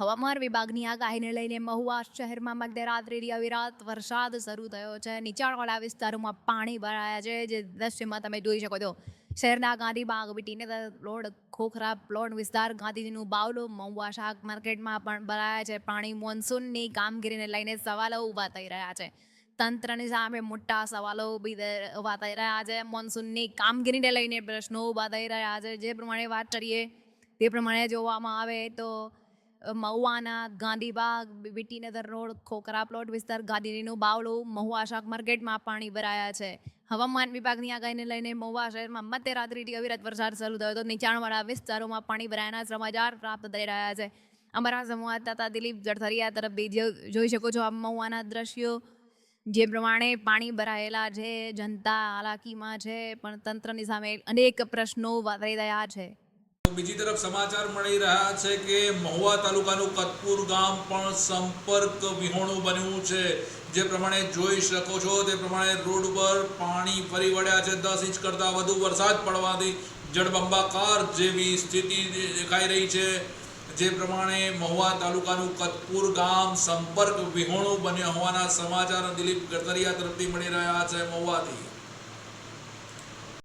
હવામાન વિભાગની આગાહીને લઈને મહુવા શહેરમાં મધ્યરાત્રિથી અવિરાત વરસાદ શરૂ થયો છે. નીચાણવાળા વિસ્તારોમાં પાણી ભરાયા છે, જે દ્રશ્યમાં તમે જોઈ શકો છો. શહેરના ગાંધીબાગ વિટીનગર રોડ ખોખરા પ્લોટ વિસ્તાર ગાંધીજીનું બાવલો મહુવા શાક માર્કેટમાં પણ ભરાયા છે. પાણી મોન્સૂનની કામગીરીને લઈને સવાલો ઊભા થઈ રહ્યા છે. તંત્રની સામે મોટા સવાલો ઊભી ઊભા થઈ રહ્યા છે. મોન્સૂનની કામગીરીને લઈને પ્રશ્નો ઊભા થઈ રહ્યા છે. જે પ્રમાણે વાત કરીએ, તે પ્રમાણે જોવામાં આવે તો મહુવાના, ગાંધીબાગ વિટીનગર રોડ, ખોખરા પ્લોટ વિસ્તાર ગાંધીજીનું બાવળું, મહુવા શાક માર્કેટમાં પાણી ભરાયા છે. હવામાન વિભાગની આગાહીને લઈને મહુવા શહેરમાં મધ્યરાત્રિથી અવિરત વરસાદ શરૂ થયો હતો. નીચાણવાળા વિસ્તારોમાં પાણી ભરાયાના સમાચાર પ્રાપ્ત થઈ રહ્યા છે. અમારા સંવાદદાતા દિલીપ જળથરિયા તરફથી જો- જોઈ શકો છો, આ મહુવાના દ્રશ્યો જે પ્રમાણે પાણી ભરાયેલા છે, જનતા હાલાકીમાં છે, પણ તંત્રની સામે અનેક પ્રશ્નો થઈ રહ્યા છે. બીજી તરફ સમાચાર મળી રહ્યા છે કે મહુવા તાલુકાનું કતપુર ગામ પણ સંપર્ક વિહોણું બન્યું છે. જે પ્રમાણે જોઈ શકો છો, તે પ્રમાણે રોડ પર પાણી ફરી વળ્યા છે. દસ ઇંચ કરતાં વધુ વરસાદ પડવાથી જળબંબાકાર જેવી સ્થિતિ દેખાઈ રહી છે. જે પ્રમાણે મહુવા તાલુકાનું કતપુર ગામ સંપર્ક વિહોણું બન્યું હોવાના સમાચાર દિલીપ ગરતરિયા તરફથી મળી રહ્યા છે મહુવાથી.